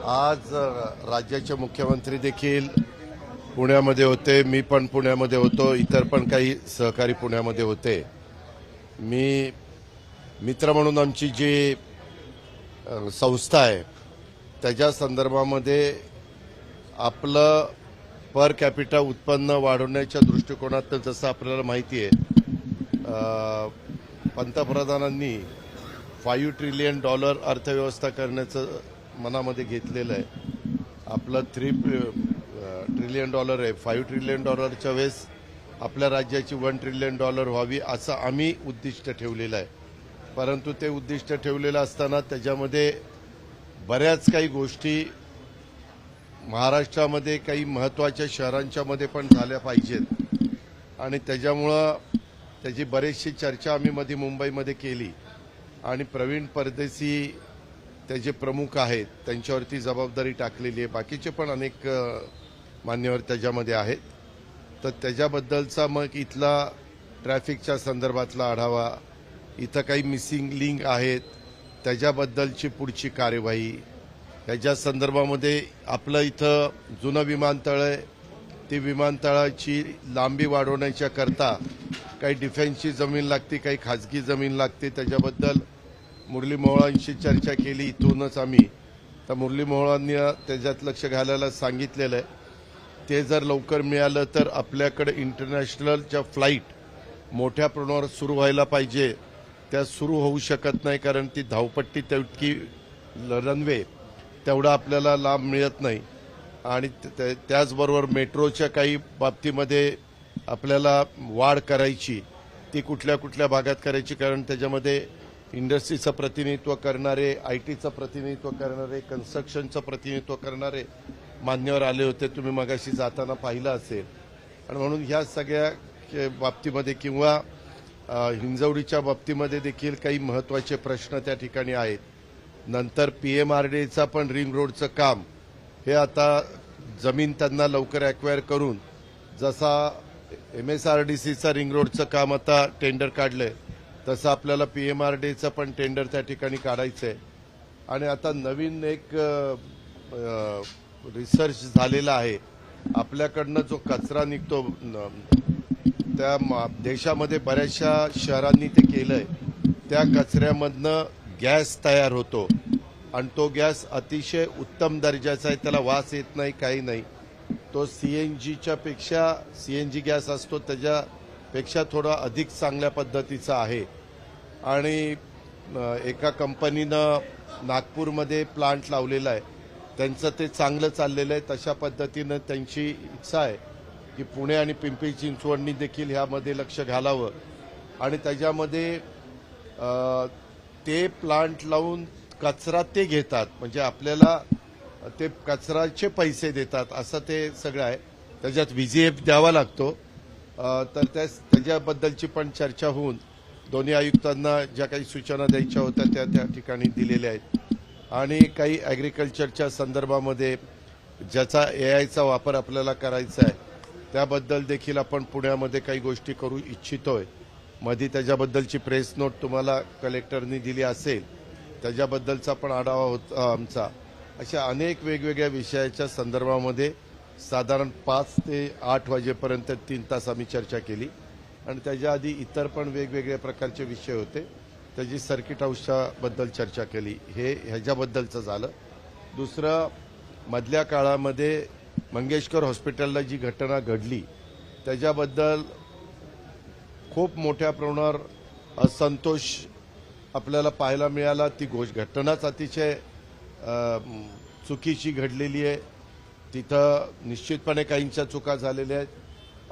आज राज्याचे मुख्यमंत्री देखील पुण्यामध्ये होते. मी पण पुण्यामध्ये होतो. इतर पण काही सहकारी पुण्यामध्ये होते. मी मित्र म्हणून आमची जी संस्था आहे त्याच्या संदर्भामध्ये आपलं पर कॅपिटा उत्पन्न वाढवण्याच्या दृष्टिकोनातनं जसं आपल्याला माहिती आहे पंतप्रधानांनी फाईव्ह ट्रिलियन डॉलर अर्थव्यवस्था करण्याचं मनामध्ये घेतलेलं आहे. आपलं थ्री ट्रिलियन डॉलर आहे. फाईव्ह ट्रिलियन डॉलरच्या वेळेस आपल्या राज्याची वन ट्रिलियन डॉलर व्हावी असं आम्ही उद्दिष्ट ठेवलेलं आहे. परंतु ते उद्दिष्ट ठेवलेलं असताना त्याच्यामध्ये बऱ्याच काही गोष्टी महाराष्ट्रामध्ये काही महत्त्वाच्या शहरांच्यामध्ये पण झाल्या पाहिजेत. आणि त्याच्यामुळं त्याची बरीचशी चर्चा आम्ही मध्ये मुंबईमध्ये केली. आणि प्रवीण परदेशी त्याचे प्रमुख आहेत त्यांच्यावरती जबाबदारी टाकलेली आहे. बाकीचे पण अनेक मान्यवर त्याच्यामध्ये आहेत. तर त्याच्याबद्दलचा मग इथला ट्रॅफिकच्या संदर्भातला आढावा इथं काही मिसिंग लिंक आहेत त्याच्याबद्दलची पुढची कार्यवाही याच्या संदर्भामध्ये आपलं इथं जुनं विमानतळ आहे. ती विमानतळाची लांबी वाढवण्याच्या करता काही डिफेन्सची जमीन लागते काही खाजगी जमीन लागते. त्याच्याबद्दल मुरली मोहळांशी चर्चा केली इथूनच आम्ही. तर मुरली मोहळांनी त्याच्यात लक्ष घालायला सांगितलेलं आहे. ते जर लवकर मिळालं तर आपल्याकडे इंटरनॅशनलच्या फ्लाईट मोठ्या प्रमाणावर सुरू व्हायला पाहिजे. त्या सुरू होऊ शकत नाही कारण ती धावपट्टी तेवढी रनवे तेवढा आपल्याला लाभ मिळत नाही. आणि त्याचबरोबर मेट्रोच्या काही बाबतीमध्ये आपल्याला वाढ करायची ती कुठल्या कुठल्या भागात करायची कारण त्याच्यामध्ये इंडस्ट्रीचं प्रतिनिधित्व करणारे आय टीचं प्रतिनिधित्व करणारे कन्स्ट्रक्शनचं प्रतिनिधित्व करणारे मान्यवर आले होते. तुम्ही मगाशी जाताना पाहिलं असेल. आणि म्हणून ह्या सगळ्या बाबतीमध्ये किंवा हिंजवडीच्या बाबतीमध्ये देखील काही महत्त्वाचे प्रश्न त्या ठिकाणी आहेत. नंतर पी एम आर डीचा पण रिंग रोडचं काम. हे आता जमीन त्यांना लवकर अक्वायर करून जसा एम एस आर डी सीचा रिंग रोडचं काम आता टेंडर काढलंय तसं आपल्याला पी एम आर डीचं पण टेंडर त्या ठिकाणी काढायचं आहे आणि आता नवीन एक रिसर्च झालेला आहे. आपल्याकडनं जो कचरा निघतो न- त्या देशामध्ये बऱ्याचशा शहरांनी ते केलंय. त्या कचऱ्यामधनं गॅस तयार होतो. आणि तो गॅस अतिशय उत्तम दर्जाचा आहे त्याला वास येत नाही काही नाही. तो सीएनजीच्या पेक्षा सीएनजी गॅस असतो त्याच्या पेक्षा थोडा अधिक चांगल्या पद्धतीचा आहे. आणि एका कंपनीनं नागपूरमध्ये प्लांट लावलेला आहे. त्यांचं ते चांगलं चाललेलं आहे. तशा पद्धतीनं त्यांची इच्छा आहे की पुणे आणि पिंपरी चिंचवडनी देखील ह्यामध्ये लक्ष घालावं. आणि त्याच्यामध्ये ते प्लांट लावून कचरा ते घेतात. म्हणजे आपल्याला ते कचराचे पैसे देतात असं ते सगळं आहे. त्याच्यात व्हीजीएफ द्यावा लागतो. तर त्या त्याच्याबद्दलची पण चर्चा होऊन दोन्ही आयुक्तांना ज्या काही सूचना द्यायच्या होत्या त्या त्या ठिकाणी दिलेल्या आहेत. आणि काही ॲग्रिकल्चरच्या संदर्भामध्ये ज्याचा ए आयचा वापर आपल्याला करायचा आहे त्याबद्दल देखील आपण पुण्यामध्ये काही गोष्टी करू इच्छितोय. मध्ये त्याच्याबद्दलची प्रेस नोट तुम्हाला कलेक्टरनी दिली असेल त्याच्याबद्दलचा पण आढावा होता आमचा. अशा अनेक वेगवेगळ्या विषयाच्या संदर्भामध्ये साधारण पाच ते आठ वाजेपर्यंत तीन तास आम्ही चर्चा केली. आणि त्याच्या आधी इतर पण वेगवेगळ्या प्रकारचे विषय होते. त्याची सर्किट हाऊसच्याबद्दल चर्चा केली. हे ह्याच्याबद्दलचं झालं. दुसरं मधल्या काळामध्ये मंगेशकर हॉस्पिटलला जी घटना घडली त्याच्याबद्दल खूप मोठ्या प्रमाणावर असंतोष आपल्याला पाहायला मिळाला. ती गोष्ट घटनाच अतिशय चुकीची घडलेली आहे. तिथं निश्चितपणे काहींच्या चुका झालेल्या आहेत.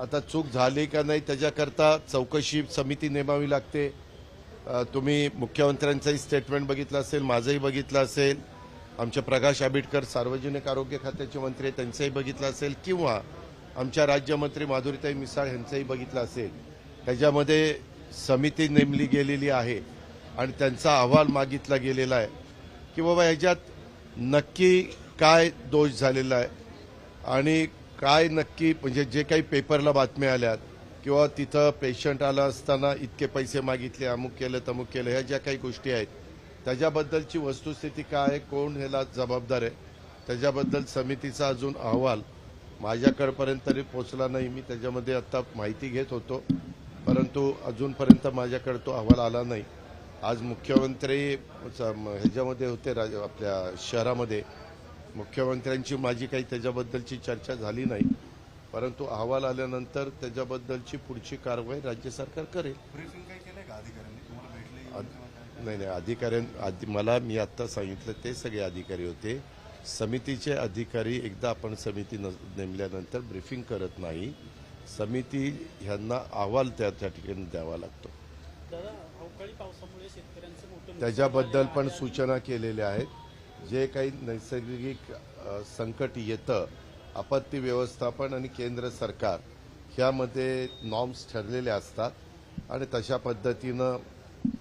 आता चूक झाली का नाही त्याच्याकरता चौकशी समिती नेमावी लागते. तुम्ही मुख्यमंत्र्यांचंही स्टेटमेंट बघितलं असेल माझंही बघितलं असेल. आमचे प्रकाश आंबेडकर सार्वजनिक आरोग्य खात्याचे मंत्री आहेत, त्यांचंही बघितलं असेल. किंवा आमच्या राज्यमंत्री माधुरीताई मिसाळ यांचंही बघितलं असेल. त्याच्यामध्ये समिती नेमली गेलेली आहे आणि त्यांचा अहवाल मागितला गेलेला आहे. की बाबा ह्याच्यात नक्की काय दोष झालेला आहे? आणि काय नक्की म्हणजे जे काही पेपरला बातम्या आल्यात किंवा तिथं पेशंट आला असताना इतके पैसे मागितले अमुक केलं तमुक केलं ह्या ज्या काही गोष्टी आहेत त्याच्याबद्दलची वस्तुस्थिती काय आहे कोण ह्याला जबाबदार आहे त्याच्याबद्दल समितीचा अजून अहवाल माझ्याकडपर्यंत तरी पोचला नाही. मी त्याच्यामध्ये आता माहिती घेत होतो परंतु अजूनपर्यंत माझ्याकडे तो अहवाल आला नाही. आज मुख्यमंत्री म- ह्याच्यामध्ये होते राज- आपल्या शहरामध्ये मुख्यमंत्र्यांची माझी काही त्याच्याबद्दलची चर्चा झाली नाही. परंतु अहवाल आल्यानंतर त्याच्याबद्दलची पुढची कारवाई राज्य सरकार करेल? नाही नाही. अधिकाऱ्यां मला मी आत्ता सांगितलं ते सगळे अधिकारी होते. समितीचे अधिकारी एकदा आपण समिती न- नेमल्यानंतर ब्रीफिंग करत नाही. समिती ह्यांना अहवाल त्या त्या ठिकाणी द्यावा लागतो. दादा अवकाळी पावसामुळे शेतकऱ्यांचं मोठं नुकसान त्याच्याबद्दल पण. सूचना केलेल्या आहेत. जे काही नैसर्गिक संकट येतं आपत्ती व्यवस्थापन आणि केंद्र सरकार ह्यामध्ये नॉर्म्स ठरलेले असतात. आणि तशा पद्धतीनं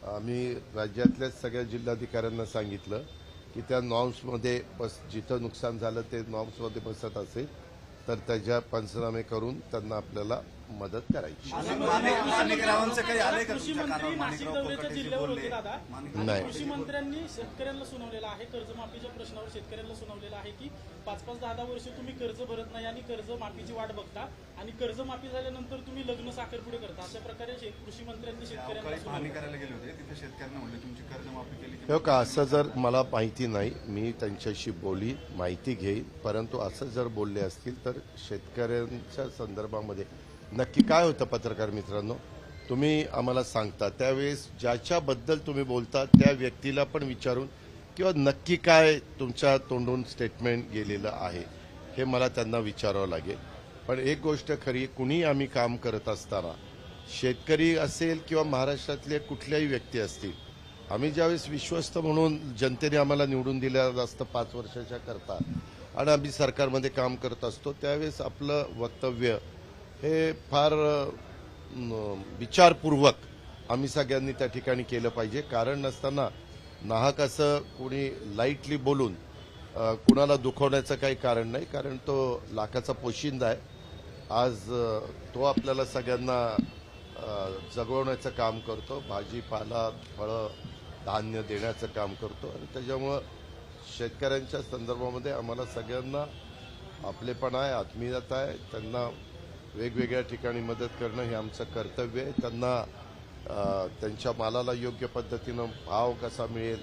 आम्ही राज्यातल्या सगळ्या जिल्हाधिकाऱ्यांना सांगितलं की त्या नॉर्म्समध्ये बस जिथं नुकसान झालं ते नॉर्म्समध्ये बसत असेल तर त्याच्या पंचनामे करून त्यांना आपल्याला मदत करायची. नाही. कृषी मंत्र्यांनी शेतकऱ्यांना सुनावलेलं आहे कर्जमाफीच्या प्रश्नावर शेतकऱ्यांना सुनावलेलं आहे की पाच पाच दहा दहा वर्ष तुम्ही कर्ज भरत नाही आणि कर्ज माफीची वाट बघता आणि कर्जमाफी झाल्यानंतर तुम्ही लग्न साखरपुडे करता. अशा प्रकारे शे- कृषी मंत्र्यांनी शेतकऱ्यांना अवकाळी पाहणी सुनावलं करायला गेले होते. तिथे शेतकऱ्यांना म्हणले तुमची कर्जमाफी केली की हो का असं जर मला माहिती नाही मी त्यांच्याशी बोली माहिती घेईन. परंतु असं जर बोलले असतील तर शेतकऱ्यांच्या संदर्भामध्ये नक्की काय होतं पत्रकार मित्रांनो? तुम्ही आम्हाला सांगता त्यावेळेस ज्याच्याबद्दल तुम्ही बोलता त्या व्यक्तीला पण विचारून किंवा नक्की काय तुमच्या तोंडून स्टेटमेंट गेलेलं आहे हे मला त्यांना विचारावं लागेल. पण एक गोष्ट खरी कुणी आम्ही काम करत असताना शेतकरी असेल किंवा महाराष्ट्रातले कुठल्याही व्यक्ती असतील आम्ही ज्यावेळेस विश्वस्त म्हणून जनतेने आम्हाला निवडून दिलं असतं पाच वर्षाच्या करता आणि आम्ही सरकारमध्ये काम करत असतो त्यावेळेस आपलं वक्तव्य हे फार विचारपूर्वक आम्ही सगळ्यांनी त्या ठिकाणी केलं पाहिजे. कारण नसताना नाहक असं कोणी लाईटली बोलून कुणाला दुखवण्याचं काही कारण नाही कारण तो लाखाचा पोशिंदा आहे. आज तो आपल्याला सगळ्यांना जगवण्याचं काम करतो. भाजीपाला फळं धान्य देण्याचं काम करतो. आणि त्याच्यामुळं शेतकऱ्यांच्या संदर्भामध्ये आम्हाला सगळ्यांना आपलेपण आहे आत्मीयता आहे. त्यांना वेगवेगळ्या ठिकाणी मदत करणं हे आमचं कर्तव्य आहे. त्यांना त्यांच्या मालाला योग्य पद्धतीनं भाव कसा मिळेल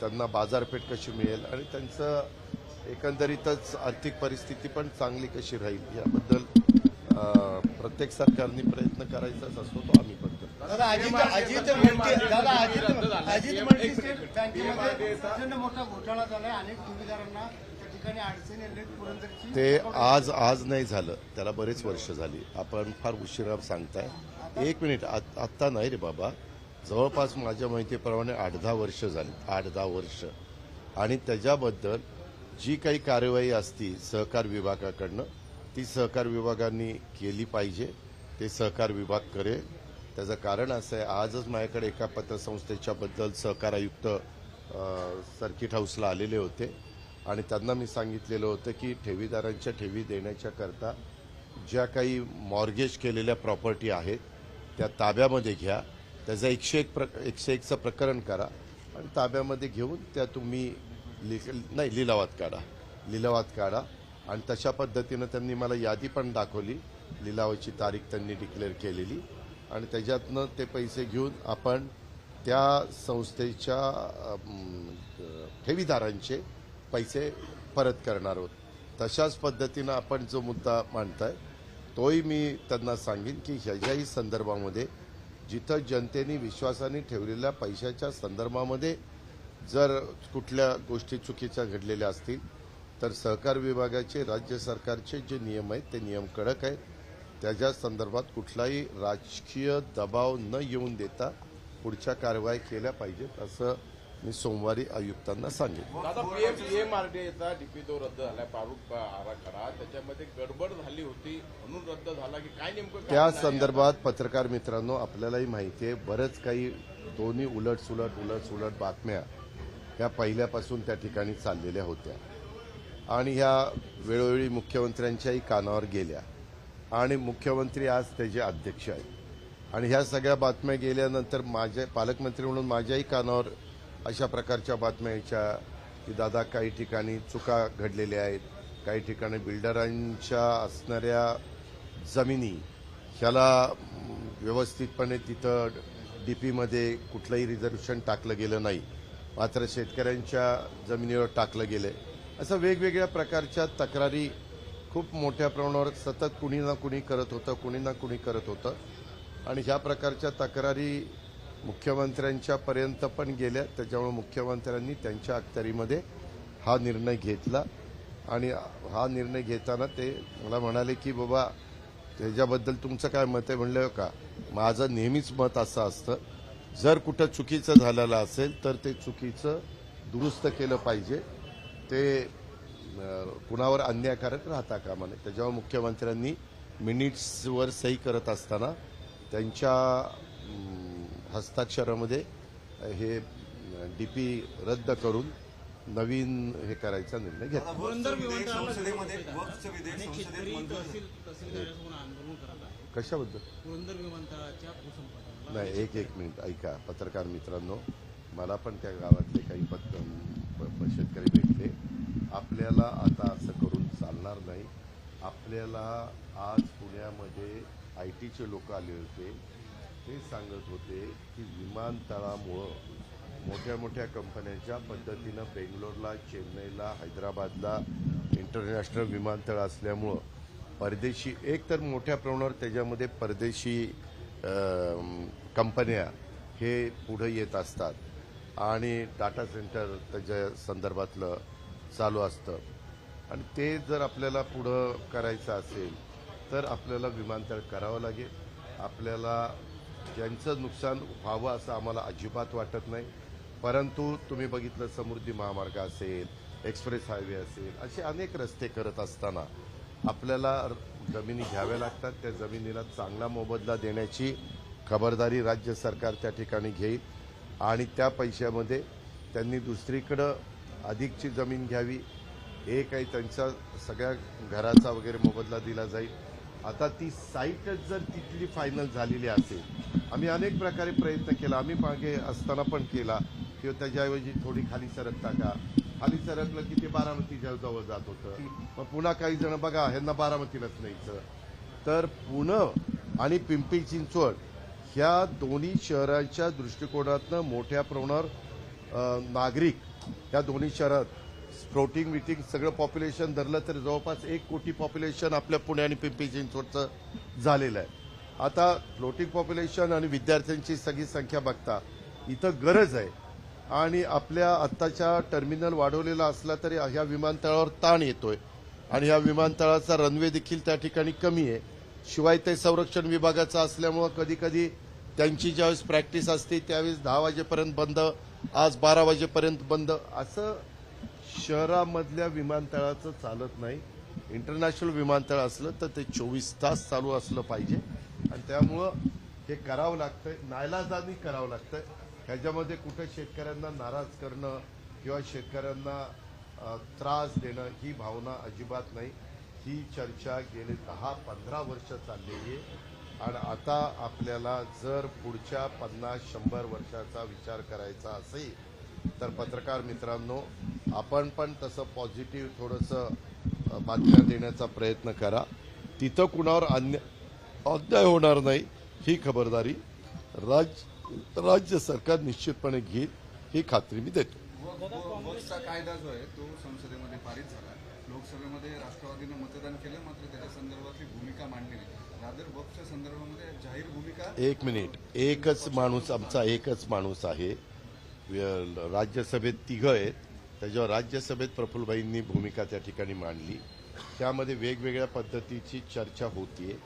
त्यांना बाजारपेठ कशी मिळेल आणि त्यांचं एकंदरीतच आर्थिक परिस्थिती पण चांगली कशी राहील याबद्दल प्रत्येक सरकारने प्रयत्न करायचाच असतो तो आम्ही पण करतो. दादा अजित अजित म्हणते दादा अजित अजित म्हणते बँकेमध्ये प्रचंड मोठा घोटाळा झालाय. अनेक ठेवीदारांना ते आज आज नाही झालं. त्याला बरेच वर्ष झाली. आपण फार उशिरा सांगताय. एक मिनिट आत- आत्ता नाही रे बाबा. जवळपास माझ्या माहितीप्रमाणे आठ दहा वर्ष झाली. आठ दहा वर्ष. आणि त्याच्याबद्दल जी काही कार्यवाही असती सहकार विभागाकडनं ती सहकार विभागाने केली पाहिजे. ते सहकार विभाग करेल. त्याचं कारण असं आहे आजच माझ्याकडे एका पतसंस्थेच्या बद्दल सहकार आयुक्त सर्किट हाऊसला आलेले होते. आणि त्यांना मी सांगितलेलं होतं की ठेवीदारांच्या ठेवी देण्याच्या करता ज्या काही मॉर्गेज केलेल्या प्रॉपर्टी आहेत त्या ताब्यामध्ये घ्या. त्याचं एकशे एक प्र एकशे एकचं प्रकरण करा आणि ताब्यामध्ये घेऊन त्या तुम्ही लि नाही लिलावात काढा. लिलावात काढा आणि तशा पद्धतीनं त्यांनी मला यादी पण दाखवली. लिलावाची तारीख त्यांनी डिक्लेअर केलेली आणि त्याच्यातनं ते पैसे घेऊन आपण त्या संस्थेच्या ठेवीदारांचे पैसे परत करणार आहोत. तशाच पद्धतीनं आपण जो मुद्दा मांडताय तोही मी त्यांना सांगेन की ह्याच्याही संदर्भामध्ये जिथं जनतेने विश्वासाने ठेवलेल्या पैशाच्या संदर्भामध्ये जर कुठल्या गोष्टी चुकीच्या घडलेल्या असतील तर सहकार विभागाचे राज्य सरकारचे जे नियम आहेत ते नियम कडक आहेत. त्याच्या संदर्भात कुठलाही राजकीय दबाव न येऊन देता पुढच्या कारवाई केल्या पाहिजेत असं मी सोमवारी आयुक्तांना सांगेन. दादा पीएम पीएमआरडीचा डीपी तो रद्द प्रारूप आराखडा? त्याच्यामध्ये गडबड झाली होती म्हणून रद्द झाला की काय नेमकं त्या? संदर्भात पत्रकार मित्रांनो आपल्यालाही माहिती आहे बरंच काही दोन्ही उलट सुलट उलट सुलट बातम्या ह्या पहिल्यापासून त्या ठिकाणी चाललेल्या होत्या. आणि ह्या वेळोवेळी मुख्यमंत्र्यांच्याही कानावर गेल्या. आणि मुख्यमंत्री आज त्याचे अध्यक्ष आहेत. आणि ह्या सगळ्या बातम्या गेल्यानंतर माझ्या पालकमंत्री म्हणून माझ्याही कानावर अशा प्रकारच्या बातम्या यायच्या की दादा काही ठिकाणी चुका घडलेल्या आहेत. काही ठिकाणी बिल्डरांच्या असणाऱ्या जमिनी ह्याला व्यवस्थितपणे तिथं डीपीमध्ये कुठलंही रिझर्वेशन टाकलं गेलं नाही. मात्र शेतकऱ्यांच्या जमिनीवर टाकलं गेलं असं वेगवेगळ्या प्रकारच्या तक्रारी खूप मोठ्या प्रमाणावर सतत कुणी ना कुणी करत होतं कुणी ना कुणी करत होतं. आणि ह्या प्रकारच्या तक्रारी मुख्यमंत्र्यांच्या पर्यंत पण गेल्या. त्याच्यामुळे मुख्यमंत्र्यांनी त्यांच्या अखत्यारीमध्ये हा निर्णय घेतला. आणि हा निर्णय घेताना ते मला म्हणाले की बाबा त्याच्याबद्दल तुमचं काय मत आहे? म्हणलं का? माझं नेहमीच मत असं असतं जर कुठं चुकीचं झालेलं असेल तर ते चुकीचं दुरुस्त केलं पाहिजे. ते कुणावर अन्यायकारक राहता कामा नये. त्याच्यावर मुख्यमंत्र्यांनी मिनिट्सवर सही करत असताना त्यांच्या हस्ताक्षरामध्ये हे डीपी रद्द करून नवीन हे करायचा निर्णय घेतला. कशाबद्दल? नाही एक एक मिनिट ऐका पत्रकार मित्रांनो मला पण त्या गावातले काही प- प- शेतकरी भेटले. आपल्याला आता असं करून चालणार नाही. आपल्याला आज पुण्यामध्ये आय टीचे लोक आले होते. ते सांगत होते की विमानतळामुळं मोठ्या मोठ्या कंपन्यांच्या पद्धतीनं बेंगलोरला चेन्नईला हैदराबादला इंटरनॅशनल विमानतळ असल्यामुळं परदेशी एक तर मोठ्या प्रमाणावर त्याच्यामध्ये परदेशी कंपन्या हे पुढं येत असतात. आणि डाटा सेंटर त्याच्या संदर्भातलं चालू असतं. आणि ते जर आपल्याला पुढं करायचं असेल तर आपल्याला विमानतळ करावं लागेल. आपल्याला ज्यांचं नुकसान व्हावं असं आम्हाला अजिबात वाटत नाही. परंतु तुम्ही बघितलं समृद्धी महामार्ग असेल एक्सप्रेस हायवे असेल असे अनेक रस्ते करत असताना आपल्याला जमिनी घ्याव्या लागतात. त्या जमिनीला चांगला मोबदला देण्याची खबरदारी राज्य सरकार त्या ठिकाणी घेईल आणि त्या पैशामध्ये त्यांनी दुसरीकडं अधिकची जमीन घ्यावी. एक काही त्यांचा सगळ्या घराचा वगैरे मोबदला दिला जाईल. आता ती साईटच जर तिथली फायनल झालेली असेल आम्ही अनेक प्रकारे प्रयत्न केला. आम्ही मागे असताना पण केला. किंवा त्याच्याऐवजी थोडी खाली सरकता का खाली सरकलं की ते बारामतीच्या जवळ जात होतं. मग पुन्हा काही जण बघा ह्यांना बारामतीलाच न्यायचं. तर पुणे आणि पिंपरी चिंचवड ह्या दोन्ही शहरांच्या दृष्टिकोनातनं मोठ्या प्रमाणावर नागरिक ह्या दोन्ही शहरात स्प्रोटिंग विटिंग सगळं पॉप्युलेशन धरलं तर जवळपास एक कोटी पॉप्युलेशन आपल्या पुणे आणि पिंपरी चिंचवडचं झालेलं आहे. आता फ्लोटिंग पॉप्युलेशन आणि विद्यार्थ्यांची सगळी संख्या बघता इथं गरज आहे. आणि आपल्या आत्ताच्या टर्मिनल वाढवलेला असला तरी ह्या विमानतळावर ताण येतोय. आणि ह्या विमानतळाचा रनवे देखील त्या ठिकाणी कमी आहे. शिवाय ते संरक्षण विभागाचं असल्यामुळं कधी कधी त्यांची ज्यावेळेस प्रॅक्टिस असते त्यावेळेस दहा वाजेपर्यंत बंद आज बारा वाजेपर्यंत बंद असं शहरामधल्या विमानतळाचं चालत नाही. इंटरनॅशनल विमानतळ असलं तर ते चोवीस तास चालू असलं पाहिजे. आणि त्यामुळं हे करावं लागतंय. नायलाजानी करावं लागतंय. ह्याच्यामध्ये कुठं शेतकऱ्यांना नाराज करणं किंवा शेतकऱ्यांना त्रास देणं ही भावना अजिबात नाही. ही चर्चा गेले दहा पंधरा वर्ष चाललेली आहे. आणि आता आपल्याला जर पुढच्या पन्नास शंभर वर्षाचा विचार करायचा असेल तर पत्रकार मित्रांनो आपण पण तसं पॉझिटिव्ह थोडंसं बातम्या देण्याचा प्रयत्न करा. तिथं कुणावर अन्य अन्याय होणार नाही ही खबरदारी राज्य राज्य सरकार निश्चितपणे घेईल ही खात्री मी देतो. कायदा जो आहे तो संसदेमध्ये पारित झाला. लोकसभेमध्ये राष्ट्रवादीनं मतदान केलं मात्र त्याच्या संदर्भातली भूमिका मांडली नाही. रादर वक्फच्या संदर्भामध्ये जाहीर भूमिका एक मिनिट. एकच माणूस आमचा एकच माणूस आहे. राज्यसभेत तिघ आहेत. त्याच्यावर राज्यसभेत प्रफुल्लबाईंनी भूमिका त्या ठिकाणी मांडली. त्यामध्ये वेगवेगळ्या पद्धतीची चर्चा होतीये.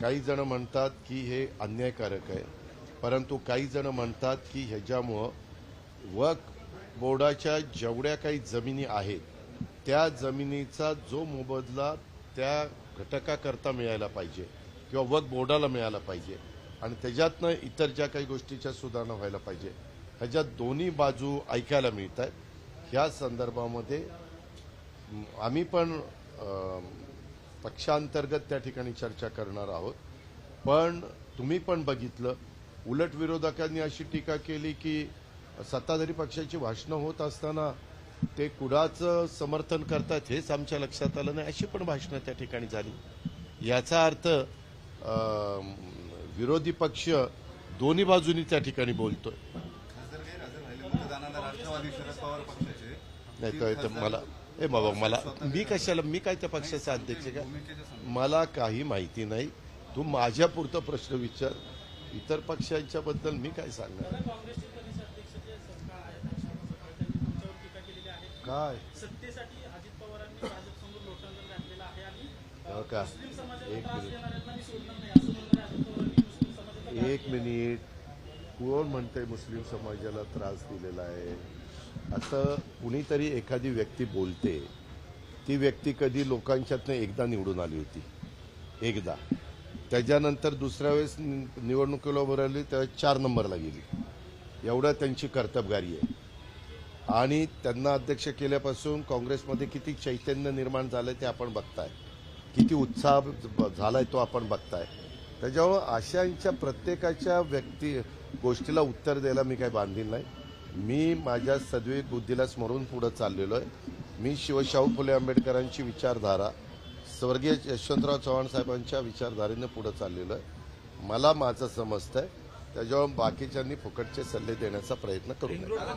काही जण म्हणतात की हे अन्यायकारक आहे. परंतु काही जण म्हणतात की ह्याच्यामुळं वक बोर्डाच्या जेवढ्या काही जमिनी आहेत त्या जमिनीचा जो मोबदला त्या घटकाकरता मिळायला पाहिजे किंवा वक बोर्डाला मिळाला पाहिजे. आणि त्याच्यातनं इतर ज्या काही गोष्टीच्या सुधारणा व्हायला पाहिजे ह्याच्यात दोन्ही बाजू ऐकायला मिळत आहेत ह्या संदर्भामध्ये आम्ही पण पक्षांतर्गत त्या ठिकाणी चर्चा करणार आहोत. पण तुम्ही पण बघितलं उलट विरोधकांनी अशी टीका केली की सत्ताधारी पक्षाची भाषणं होत असताना ते कुणाचं समर्थन करतात हेच आमच्या लक्षात आलं नाही अशी पण भाषणं त्या ठिकाणी झाली. याचा अर्थ विरोधी पक्ष दोन्ही बाजूनी त्या ठिकाणी बोलतोय. राष्ट्रवादी शरद पवार पक्षाचे. नाही तर- मला ए बाबा मला मी कशाला मी काय त्या पक्षाचा अध्यक्ष का मला काही माहिती नाही. तू माझ्या पुरतं प्रश्न विचार. इतर पक्षांच्या बद्दल मी काय सांगणार? काय? सत्तेसाठी अजित पवारांनी भाजपसमोर लोटांगण घातलेलं आहे आणि अ, हो का? मुस्लिम समाजाला एक त्रास मिनिट. एक मिनिट. कोण म्हणतंय मुस्लिम समाजाला त्रास दिलेला आहे? असं कुणीतरी एखादी व्यक्ती बोलते ती व्यक्ती कधी लोकांच्यातनं एकदा निवडून आली होती. एकदा. त्याच्यानंतर दुसऱ्या वेळेस नि- निवडणुकीला उभं राहिली चार नंबरला गेली. एवढं त्यांची कर्तबगारी आहे. आणि त्यांना अध्यक्ष केल्यापासून काँग्रेसमध्ये किती चैतन्य निर्माण झालं ते आपण बघताय. किती उत्साह झालाय तो आपण बघताय. त्याच्यामुळं अशांच्या प्रत्येकाच्या व्यक्ती गोष्टीला उत्तर द्यायला मी काही बांधील नाही. मी माझ्या सद्विक बुद्धीला स्मरून पुढं चाललेलो आहे. मी शिवशाहू फुले आंबेडकरांची विचारधारा स्वर्गीय यशवंतराव चव्हाण साहेबांच्या विचारधारेने पुढं चाललेलो आहे. मला माझं समजतंय. त्याच्यावर बाकीच्यांनी फुकटचे सल्ले देण्याचा प्रयत्न करू नये.